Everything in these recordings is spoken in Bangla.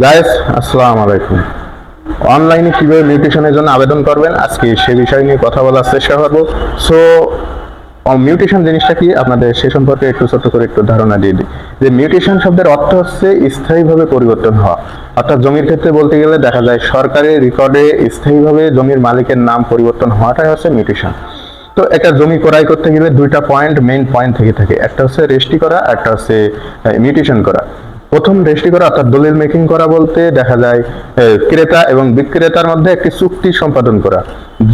গাইস আসসালামু আলাইকুম। অনলাইনে কীভাবে মিউটেশনের জন্য আবেদন করবেন? আজকে সে বিষয় নিয়ে কথা বলার চেষ্টা করব। সো মিউটেশন জিনিসটা কি? আপনাদের সে সম্পর্কে একটু ছোট্ট করে একটু ধারণা দিয়ে দিই। যে মিউটেশন শব্দের অর্থ হচ্ছে স্থায়ীভাবে পরিবর্তন হওয়া। অর্থাৎ জমির ক্ষেত্রে বলতে গেলে দেখা যায় সরকারের রেকর্ডে স্থায়ীভাবে জমির মালিকের নাম পরিবর্তন হওয়াটাই হচ্ছে মিউটেশন তো একটা জমি ক্রয় করতে গেলে দুইটা পয়েন্ট মেইন পয়েন্ট থেকে থাকে। একটা হচ্ছে রেজিস্ট্রি করা, একটা হচ্ছে মিউটেশন করা। প্রথম রেজিস্ট্রি করা অর্থাৎ দলিল মেকিং করা বলতে দেখা যায় ক্রেতা এবং বিক্রেতার মধ্যে একটি চুক্তি সম্পাদন করা,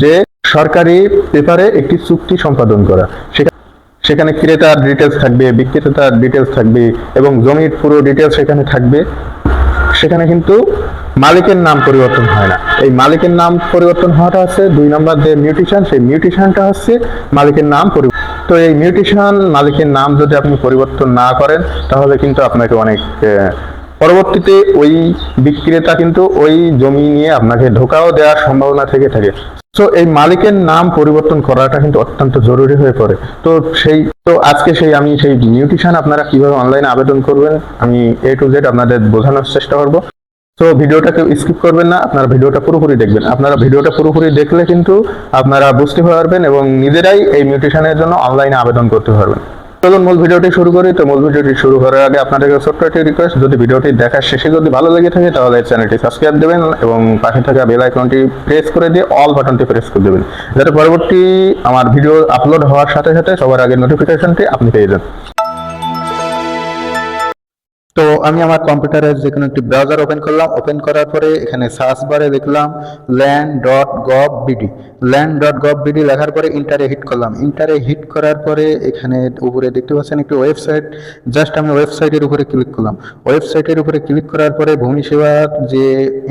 যে সরকারি পেপারে একটি চুক্তি সম্পাদন করা। সেখানে সেখানে ক্রেতার ডিটেলস থাকবে, বিক্রেতার ডিটেলস থাকবে এবং জমির পুরো ডিটেলস সেখানে থাকবে। সেখানে কিন্তু মালিকের নাম পরিবর্তন হয় না। এই মালিকের নাম পরিবর্তন হওয়াটা হচ্ছে দুই নম্বর যে মিউটেশন সেই মিউটেশনটা হচ্ছে মালিকের নাম পরিবর্তন তো এই মিউটেশন মালিকের নাম যদি আপনি পরিবর্তন না করেন, তাহলে কিন্তু আপনাকে অনেক পরবর্তীতে ওই বিক্রেতা কিন্তু ওই জমি নিয়ে আপনাকে ধোকাও দেওয়ার সম্ভাবনা থেকে থাকে। তো এই মালিকের নাম পরিবর্তন করাটা কিন্তু অত্যন্ত জরুরি হয়ে পড়ে। তো সেই, তো আজকে সেই আমি সেই মিউটেশন আপনারা কীভাবে অনলাইনে আবেদন করবেন, আমি এ টু জেড আপনাদের বোঝানোর চেষ্টা করব। তো ভিডিওটা কেউ স্কিপ করবেন না, আপনারা ভিডিওটা পুরোপুরি দেখবেন। আপনারা ভিডিওটা পুরোপুরি দেখলে কিন্তু আপনারা বুঝতে পারবেন এবং নিজেরাই এই মিউটেশনের জন্য অনলাইনে আবেদন করতে পারবেন। চলুন মূল ভিডিওটি শুরু করি। তো মূল ভিডিওটি শুরু করার আগে আপনাদের ছোট্ট একটি রিকোয়েস্ট যদি ভিডিওটি দেখার শেষে যদি ভালো লেগে থাকে, তাহলে চ্যানেলটি সাবস্ক্রাইব দেবেন এবং পাশে থাকা বেল আইকনটি প্রেস করে দিয়ে অল বাটনটি প্রেস করে দেবেন। যাতে পরবর্তী আমার ভিডিও আপলোড হওয়ার সাথে সাথে সবার আগে নোটিফিকেশনটি আপনি পেয়ে যান। তো আমি আমার কম্পিউটারে যে কোনো একটি ব্রাউজার ওপেন করলাম। ওপেন করার পরে এখানে সার্চ বারে দেখলাম land dot gov BD land dot gov BD লেখার পরে ইন্টারে হিট করলাম। ইন্টারে হিট করার পরে এখানে উপরে দেখতে পাচ্ছেন একটি ওয়েবসাইট জাস্ট আমি ওয়েবসাইটের উপরে ক্লিক করলাম। ওয়েবসাইটের উপরে ক্লিক করার পরে ভূমি সেবার যে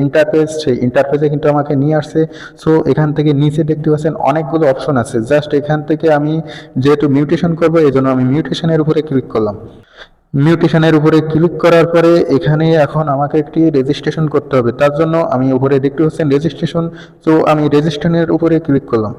ইন্টারফেস সেই ইন্টারফেসে কিন্তু আমাকে নিয়ে আসছে। সো এখান থেকে নিচে দেখতে পাচ্ছেন অনেকগুলো অপশন আছে। জাস্ট এখান থেকে আমি যেহেতু মিউটেশন করব এই জন্য আমি মিউটেশনের উপরে ক্লিক করলাম। মিউটেশনের উপরে ক্লিক করার পরে এখানে এখন আমাকে একটি রেজিস্ট্রেশন করতে হবে। তার জন্য আমি উপরে দেখতে পাচ্ছেন রেজিস্ট্রেশন তো আমি রেজিস্ট্রেশনের উপরে ক্লিক করলাম।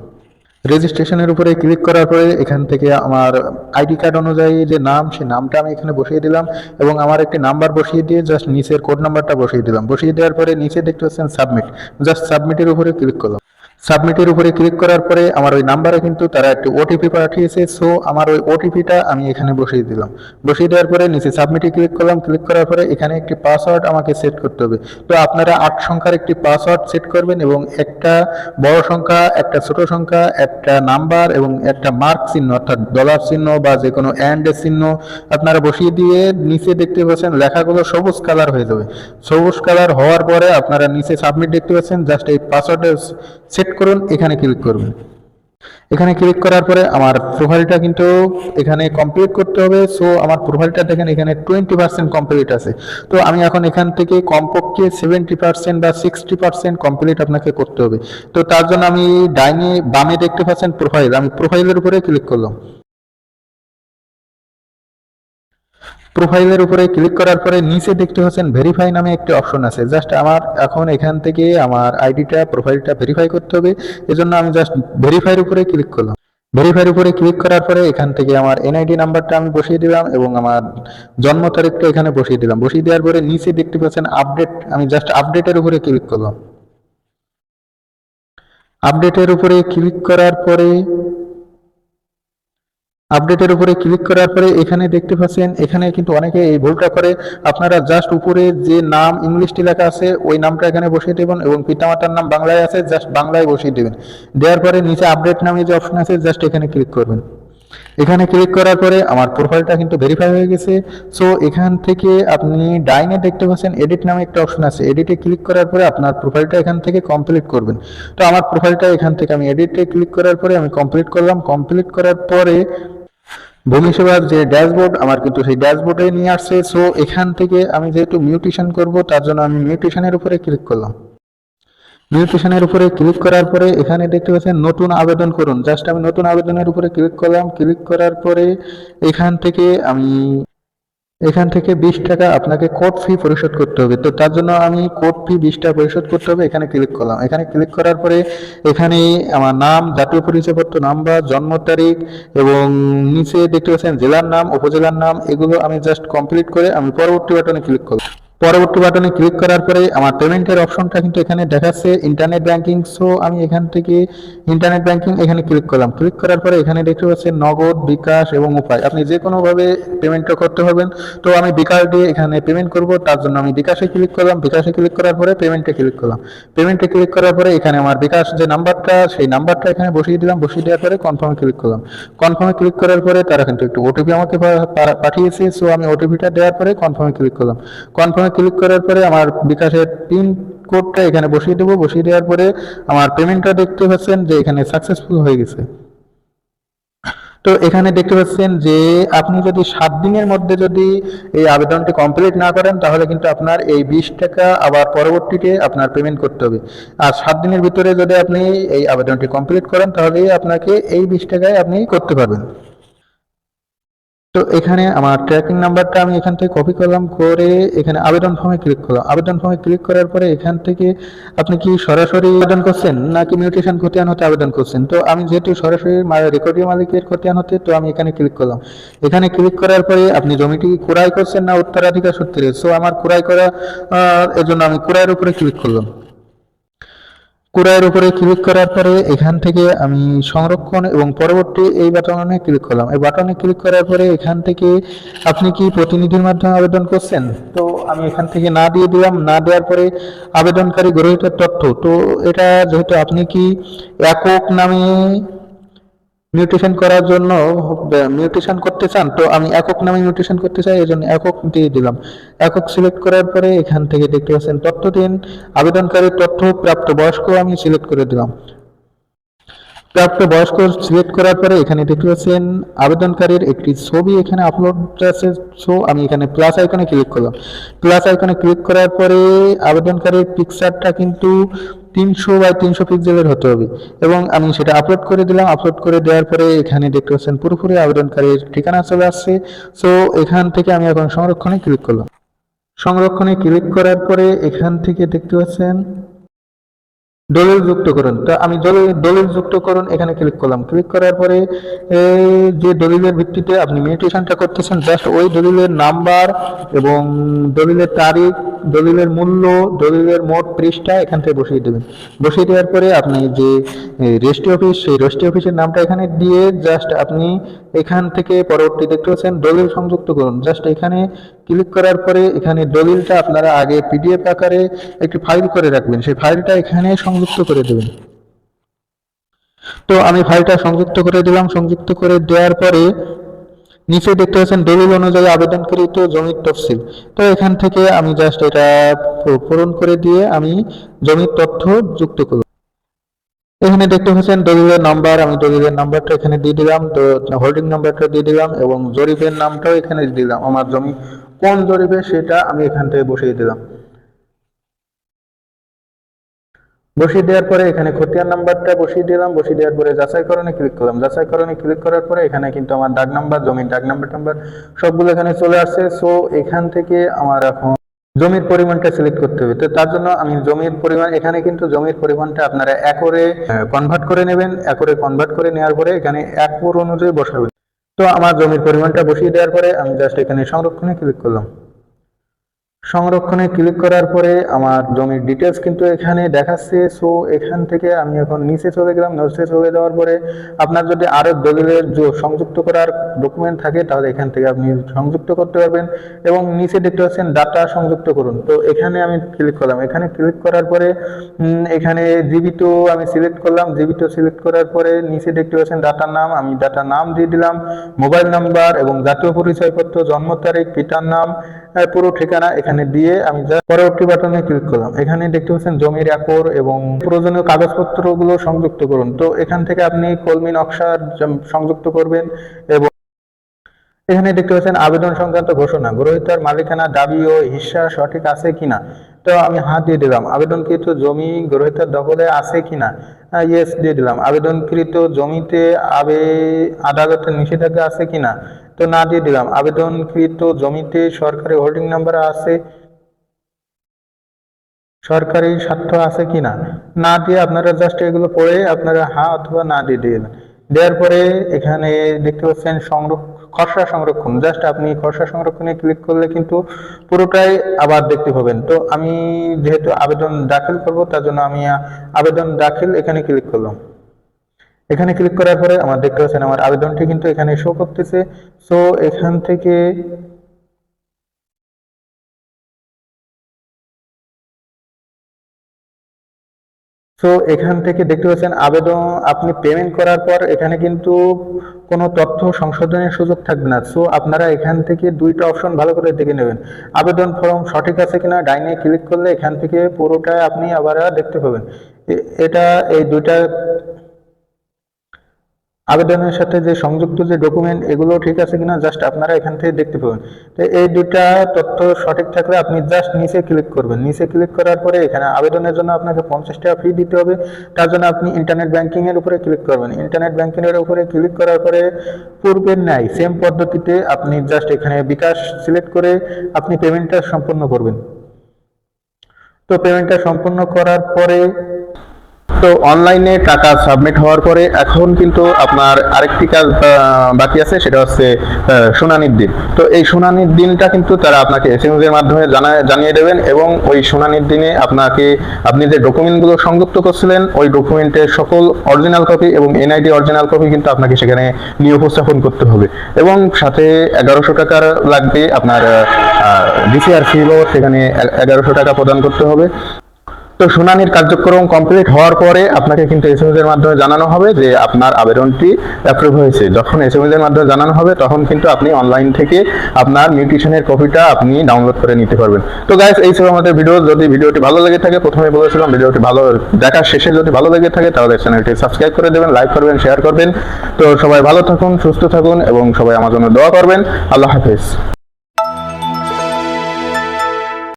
রেজিস্ট্রেশনের উপরে ক্লিক করার পরে এখান থেকে আমার আইডি কার্ড অনুযায়ী যে নাম, সেই নামটা আমি এখানে বসিয়ে দিলাম এবং আমার একটি নাম্বার বসিয়ে দিয়ে জাস্ট নিচের কোড নাম্বারটা বসিয়ে দিলাম। বসিয়ে দেওয়ার পরে নিচে দেখতে পাচ্ছেন সাবমিট জাস্ট সাবমিটের উপরে ক্লিক করলাম। সাবমিটের উপরে ক্লিক করার পরে আমার ওই নাম্বারে কিন্তু তারা একটি ওটিপি পাঠিয়েছে। সো আমার ওই ওটিপিটা আমি এখানে বসিয়ে দিলাম। বসিয়ে দেওয়ার পরে নিচে সাবমিটে ক্লিক করলাম। ক্লিক করার পরে এখানে একটি পাসওয়ার্ড আমাকে সেট করতে হবে। তো আপনারা আট সংখ্যার একটি পাসওয়ার্ড সেট করবেন এবং একটা বড় সংখ্যা, একটা ছোট সংখ্যা, একটা নাম্বার এবং একটা মার্ক চিহ্ন অর্থাৎ ডলার চিহ্ন বা যে কোনো অ্যান্ডের চিহ্ন আপনারা বসিয়ে দিয়ে নিচে দেখতে পাচ্ছেন লেখাগুলো সবুজ কালার হয়ে যাবে। সবুজ কালার হওয়ার পরে আপনারা নিচে সাবমিট দেখতে পাচ্ছেন। জাস্ট এই পাসওয়ার্ডের সেট করুন, এখানে ক্লিক করবেন। এখানে ক্লিক করার পরে আমার প্রোফাইলটা কিন্তু এখানে কমপ্লিট করতে হবে। সো আমার প্রোফাইলটা দেখেন, এখানে টোয়েন্টি পার্সেন্ট কমপ্লিট আছে। তো আমি এখন এখান থেকে কমপক্ষে সেভেন্টি পার্সেন্ট বা সিক্সটি পার্সেন্ট কমপ্লিট আপনাকে করতে হবে। তো তার জন্য আমি ডাইনে বামে দেখতে পাচ্ছেন প্রোফাইল আমি প্রোফাইলের উপরে ক্লিক করলাম। প্রোফাইলের উপরে ক্লিক করার পরে নিচে দেখতে পাচ্ছেন ভেরিফাই নামে একটি অপশন আছে। জাস্ট আমার এখন এখান থেকে আমার আইডিটা প্রোফাইলটা ভেরিফাই করতে হবে। এজন্য আমি জাস্ট ভেরিফাইয়ের উপরে ক্লিক করলাম। ভেরিফাইয়ের উপরে ক্লিক করার পরে এখান থেকে আমার এনআইডি নাম্বারটা আমি বসিয়ে দিলাম এবং আমার জন্ম তারিখটা এখানে বসিয়ে দিলাম। বসিয়ে দেওয়ার পরে নিচে দেখতে পাচ্ছেন আপডেট আমি জাস্ট আপডেটের উপরে ক্লিক করলাম। আপডেটের উপরে ক্লিক করার পরে আপডেটের উপরে ক্লিক করার পরে এখানে দেখতে পাচ্ছেন, এখানে কিন্তু অনেকে এই ভুলটা করে। আপনারা জাস্ট উপরে যে নাম ইংলিশটি লেখা আছে, ওই নামটা এখানে বসিয়ে দেবেন এবং পিতামাতার নাম বাংলায় আছে জাস্ট বাংলায় বসিয়ে দেবেন। দেওয়ার পরে নিচে আপডেট নামে যে অপশন আছে জাস্ট এখানে ক্লিক করবেন। এখানে ক্লিক করার পরে আমার প্রোফাইলটা কিন্তু ভেরিফাই হয়ে গেছে। সো এখান থেকে আপনি ডাইনে দেখতে পাচ্ছেন এডিট নামে একটা অপশন আছে। এডিটে ক্লিক করার পরে আপনার প্রোফাইলটা এখান থেকে কমপ্লিট করবেন। তো আমার প্রোফাইলটা এখান থেকে আমি এডিটে ক্লিক করার পরে আমি কমপ্লিট করলাম। কমপ্লিট করার পরে ভূমি সেবার যে ড্যাশবোর্ড, আমার কিন্তু সেই ড্যাশবোর্ডে নিয়ে আসছে। সো এখান থেকে আমি যেহেতু মিউটেশন করব, তার জন্য আমি মিউটেশনের উপরে ক্লিক করলাম। মিউটেশনের উপরে ক্লিক করার পরে এখানে দেখতে পাচ্ছেন নতুন আবেদন করুন। জাস্ট আমি নতুন আবেদনের উপরে ক্লিক করলাম। ক্লিক করার পরে এখান থেকে আমি এখান থেকে বিশ টাকা আপনাকে কোর্ট ফি পরিশোধ করতে হবে। তো তার জন্য আমি কোর্ট ফি বিশ টাকা পরিশোধ করতে হবে, এখানে ক্লিক করলাম। এখানে ক্লিক করার পরে এখানে আমার নাম, জাতীয় পরিচয়পত্র নাম্বার জন্ম তারিখ এবং নিচে দেখতে পাচ্ছেন জেলার নাম, উপজেলার নাম, এগুলো আমি জাস্ট কমপ্লিট করে আমি পরবর্তী বাটনে ক্লিক করলাম। পরবর্তী বাটনে ক্লিক করার পরে আমার পেমেন্টের অপশনটা কিন্তু এখানে দেখাচ্ছে ইন্টারনেট ব্যাংকিং সো আমি এখান থেকে ইন্টারনেট ব্যাংকিং এখানে ক্লিক করলাম। ক্লিক করার পরে এখানে দেখতে পাচ্ছেন নগদ, বিকাশ এবং উপায়। আপনি যে কোনোভাবে পেমেন্টটা করতে পারবেন। তো আমি বিকাশ দিয়ে এখানে পেমেন্ট করব, তার জন্য আমি বিকাশে ক্লিক করলাম। বিকাশে ক্লিক করার পরে পেমেন্টে ক্লিক করলাম। পেমেন্টে ক্লিক করার পরে এখানে আমার বিকাশ যে নাম্বারটা সেই নাম্বারটা এখানে বসিয়ে দিলাম। বসিয়ে দেওয়ার পরে কনফার্মে ক্লিক করলাম। কনফার্মে ক্লিক করার পরে তারা কিন্তু একটু ওটিপি আমাকে পাঠিয়েছে। সো আমি ওটিপিটা দেওয়ার পরে কনফার্মে ক্লিক করলাম। কনফার্মে ক্লিক করার পরে আমার বিকাশের পিন কোডটা এখানে বসিয়ে দেবো। বসিয়ে দেওয়ার পরে আমার পেমেন্টটা দেখতে পাচ্ছেন যে এখানে সাকসেসফুল হয়ে গেছে। তো এখানে দেখতে পাচ্ছেন যে আপনি যদি সাত দিনের মধ্যে যদি এই আবেদনটি কমপ্লিট না করেন, তাহলে কিন্তু আপনার এই বিশ টাকা আবার পরবর্তীতে আপনার পেমেন্ট করতে হবে। আর সাত দিনের ভিতরে যদি আপনি এই আবেদনটি কমপ্লিট করেন, তাহলে আপনাকে এই বিশ টাকায় আপনি করতে পারবেন। তো এখানে আমার ট্র্যাকিং নাম্বারটা আমি এখান থেকে কপি করলাম, করে এখানে আবেদন ফর্মে ক্লিক করলাম। আবেদন ফর্মে ক্লিক করার পরে এখান থেকে আপনি কি সরাসরি আবেদন করছেন নাকি মিউটেশন খতিয়ান হতে আবেদন করছেন? তো আমি যেহেতু সরাসরি রেকর্ডিং মালিকের খতিয়ান হতে, তো আমি এখানে ক্লিক করলাম। এখানে ক্লিক করার পরে আপনি জমিটি ক্রয় করছেন না উত্তরাধিকার সূত্রে? সো আমার কুড়াই করা এর জন্য আমি কুড়াইয়ের উপরে ক্লিক করলাম। কুড়াইয়ের উপরে ক্লিক করার পরে এখান থেকে আমি সংরক্ষণ এবং পরবর্তী এই বাটনে ক্লিক করলাম। এই বাটনে ক্লিক করার পরে এখান থেকে আপনি কি প্রতিনিধির মাধ্যমে আবেদন করছেন? তো আমি এখান থেকে না দিয়ে দিলাম। না দেওয়ার পরে আবেদনকারী গ্রহীতার তথ্য। তো এটা যেহেতু আপনি কি একক নামে মিউটেশন করার জন্য মিউটেশন করতে চান, তো আমি একক নামে মিউটেশন করতে চাই এই জন্য একক দিয়ে দিলাম। একক সিলেক্ট করার পরে এখান থেকে দেখতে পাচ্ছেন তথ্য দিন। আবেদনকারীর তথ্য প্রাপ্ত বয়স্ক আমি সিলেক্ট করে দিলাম। প্রাপ্ত বয়স্ক সিলেক্ট করার পরে এখানে দেখতে পাচ্ছেন আবেদনকারীর একটি ছবি এখানে আপলোড আছে সো আমি এখানে প্লাস আইকনে ক্লিক করলাম। প্লাস আইকনে ক্লিক করার পরে আবেদনকারীর পিকচারটা কিন্তু তিনশো বা তিনশো পিক্সেলের হতে হবে। এবং আমি সেটা আপলোড করে দিলাম। আপলোড করে দেওয়ার পরে এখানে দেখতে পাচ্ছেন পুরোপুরি আবেদনকারীর ঠিকানা চলে আসছে। সো এখান থেকে আমি এখন সংরক্ষণে ক্লিক করলাম। সংরক্ষণে ক্লিক করার পরে এখান থেকে দেখতে পাচ্ছেন দলিল যুক্ত করুন তো আমি দলিল দলিল যুক্ত করুন এখানে ক্লিক করলাম। ক্লিক করার পরে যে দলিলের ভিত্তিতে আপনি মিউটেশনটা করতেছেন জাস্ট ওই দলিলের নাম্বার এবং দলিলের তারিখ, দলিলের মূল্য, দলিলের মোট পৃষ্ঠা এখান থেকে বসিয়ে দেবেন। বসিয়ে দেওয়ার পরে আপনি যে রেজিস্ট্রি অফিস সেই রেজিস্ট্রি অফিসের নামটা এখানে দিয়ে জাস্ট আপনি এখান থেকে পরবর্তী দেখতে পাচ্ছেন দলিল সংযুক্ত করুন জাস্ট এখানে ক্লিক করার পরে এখানে দলিলটা আপনারা আগে পিডিএফ আকারে একটি ফাইল করে রাখবেন। সেই ফাইলটা এখানে করে দেবেন। তো আমি ফাইলটা সংযুক্ত করে দিলাম। সংযুক্ত করে দেওয়ার পরে নিচে দেখতে পাচ্ছেন দলিল অনুযায়ী আবেদনকৃত জমির তফসিল। তো এখান থেকে আমি জাস্ট এটা পূরণ করে দিয়ে আমি জমির তথ্য যুক্ত করব এখানে দেখতে পাচ্ছেন দলিলের নাম্বার আমি দলিলের নাম্বারটা এখানে দিয়ে দিলাম। তো হোল্ডিং নাম্বারটা দিয়ে দিলাম এবং জরিপের নামটাও এখানে দিলাম। আমার জমি কোন জরিপে সেটা আমি এখান থেকে বসিয়ে দিলাম। বসিয়ে দেওয়ার পরে এখানে খতিয়ান নাম্বারটা বসিয়ে দিলাম। বসিয়ে দেওয়ার পরে যাচাইকরণে ক্লিক করলাম। যাচাইকরণে ক্লিক করার পরে এখানে কিন্তু আমার ডাক নাম্বার, জমির ডাক নাম্বার টাম্বার সবগুলো এখানে চলে আসছে। সো এখান থেকে আমার এখন জমির পরিমাণটা সিলেক্ট করতে হবে। তো তার জন্য আমি জমির পরিমাণ, এখানে কিন্তু জমির পরিমাণটা আপনারা একরে কনভার্ট করে নেবেন। একরে কনভার্ট করে নেওয়ার পরে এখানে একর অনুযায়ী বসাবেন। তো আমার জমির পরিমাণটা বসিয়ে দেওয়ার পরে আমি জাস্ট এখানে সংরক্ষণে ক্লিক করলাম। সংরক্ষণে ক্লিক করার পরে আমার জমির ডিটেলস কিন্তু এখানে দেখাচ্ছে। সো এখান থেকে আমি এখন নিচে চলে গেলাম নিচে চলে যাওয়ার পরে আপনার যদি আরও দলিলের সংযুক্ত করার ডকুমেন্ট থাকে, তাহলে এখান থেকে আপনি সংযুক্ত করতে পারবেন এবং নিচে দেখতে পাচ্ছেন ডাটা সংযুক্ত করুন। তো এখানে আমি ক্লিক করলাম। এখানে ক্লিক করার পরে এখানে জীবিত আমি সিলেক্ট করলাম। জীবিত সিলেক্ট করার পরে নিচে দেখতে পাচ্ছেন ডাটার নাম। আমি ডাটার নাম দিয়ে দিলাম মোবাইল নাম্বার এবং জাতীয় পরিচয়পত্র, জন্ম তারিখ, পিতার নাম পুরো ঠিকানা এখানে দিয়ে আমি পরবর্তী বাটনে ক্লিক করলাম। এখানে দেখতে পাচ্ছেন জমির একর এবং প্রয়োজনীয় কাগজপত্রগুলো সংযুক্ত করুন। তো এখান থেকে আপনি কলমি নকশা সংযুক্ত করবেন এবং এখানে দেখতে পাচ্ছেন আবেদন সংক্রান্ত ঘোষণা। গ্রহীতার মালিকানা, দাবি ও হিস্সা সঠিক আছে কিনা? তো আমি হাত দিয়ে দিলাম। আবেদনকৃত জমি গ্রহিতার দখলে আছে কিনা? ইয়েস দিয়ে দিলাম। আবেদনকৃত জমিতে আবে, আদালতের নিষেধাজ্ঞা আছে কিনা? তো না দিয়ে দিলাম। আবেদনকৃত জমিতে সরকারি হোল্ডিং নাম্বার আছে, সরকারি স্বার্থ আছে কিনা না? দিয়ে আপনারা জাস্ট এগুলো পড়ে আপনারা হ্যাঁ অথবা না দিয়ে দিলেন দেওয়ার পরে এখানে দেখতে পাচ্ছেন খসড়া সংরক্ষণ। জাস্ট আপনি খসড়া সংরক্ষণে ক্লিক করলে কিন্তু পুরোটাই আবার দেখতে পাবেন। তো আমি যেহেতু আবেদন দাখিল করব, তার জন্য আমি আবেদন দাখিল এখানে ক্লিক করলাম। এখানে ক্লিক করার পরে আমার দেখতে পাচ্ছেন আমার আবেদনটি কিন্তু এখানে শো করতেছে। সো এখান থেকে সো এখান থেকে দেখতে পাচ্ছেন আবেদন, আপনি পেমেন্ট করার পর এখানে কিন্তু কোনো তথ্য সংশোধনের সুযোগ থাকবে না। সো আপনারা এখান থেকে দুইটা অপশন ভালো করে দেখে নেবেন। আবেদন ফর্ম সঠিক আছে কিনা, ডাইনে ক্লিক করলে এখান থেকে পুরোটা আপনি আবার দেখতে পাবেন। এটা এই দুইটা আবেদনের সাথে যে সংযুক্ত যে ডকুমেন্ট এগুলো ঠিক আছে কিনা জাস্ট আপনারা এখান থেকে দেখতে পাবেন। তো এই দুটা তথ্য সঠিক থাকলে আপনি জাস্ট নিচে ক্লিক করবেন। নিচে ক্লিক করার পরে এখানে আবেদনের জন্য আপনাকে পঞ্চাশ টাকা ফি দিতে হবে। তার জন্য আপনি ইন্টারনেট ব্যাংকিং এর উপরে ক্লিক করবেন। ইন্টারনেট ব্যাংকিং এর উপরে ক্লিক করার পরে পূর্বের ন্যায় সেম পদ্ধতিতে আপনি জাস্ট এখানে বিকাশ সিলেক্ট করে আপনি পেমেন্টটা সম্পন্ন করবেন। তো পেমেন্টটা সম্পন্ন করার পরে তো অনলাইনে টাকা সাবমিট হওয়ার পরে এখন কিন্তু আপনার আরেকটি কাজ বাকি আছে, সেটা হচ্ছে শুনানির দিন। তো এই শুনানির দিনটা কিন্তু তারা আপনাকে এসএমএস এর মাধ্যমে জানা- জানিয়ে দেবেন এবং ওই শুনানির দিনে আপনাকে, আপনি যে ডকুমেন্টগুলো সংযুক্ত করছিলেন, ওই ডকুমেন্টের সকল অরিজিনাল কপি এবং এনআইডি অরিজিনাল কপি কিন্তু আপনাকে সেখানে নিয়ে উপস্থাপন করতে হবে। এবং সাথে এগারোশো টাকার লাগবে আপনার ডিসিআর ফি বাবদ সেখানে এগারোশো টাকা প্রদান করতে হবে। তো শুনানির কার্যক্রম কমপ্লিট হওয়ার পরে আপনাকে কিন্তু এসএমএস এর মাধ্যমে জানানো হবে যে আপনার আবেদনটি অ্যাপ্রুভ হয়েছে। যখন এসএমএস এর মাধ্যমে জানানো হবে, তখন কিন্তু আপনি অনলাইন থেকে আপনার নিউট্রিশনের কপিটা আপনি ডাউনলোড করে নিতে পারবেন। তো গাইস এই ছিল আমাদের ভিডিও যদি ভিডিওটি ভালো লেগে থাকে প্রথমে বলেছিলাম ভিডিওটি ভালো দেখার শেষে যদি ভালো লেগে থাকে, তাহলে চ্যানেলটি সাবস্ক্রাইব করে দেবেন লাইক করবেন শেয়ার করবেন। তো সবাই ভালো থাকুন, সুস্থ থাকুন এবং সবাই আমার জন্য দোয়া করবেন। আল্লাহ হাফেজ।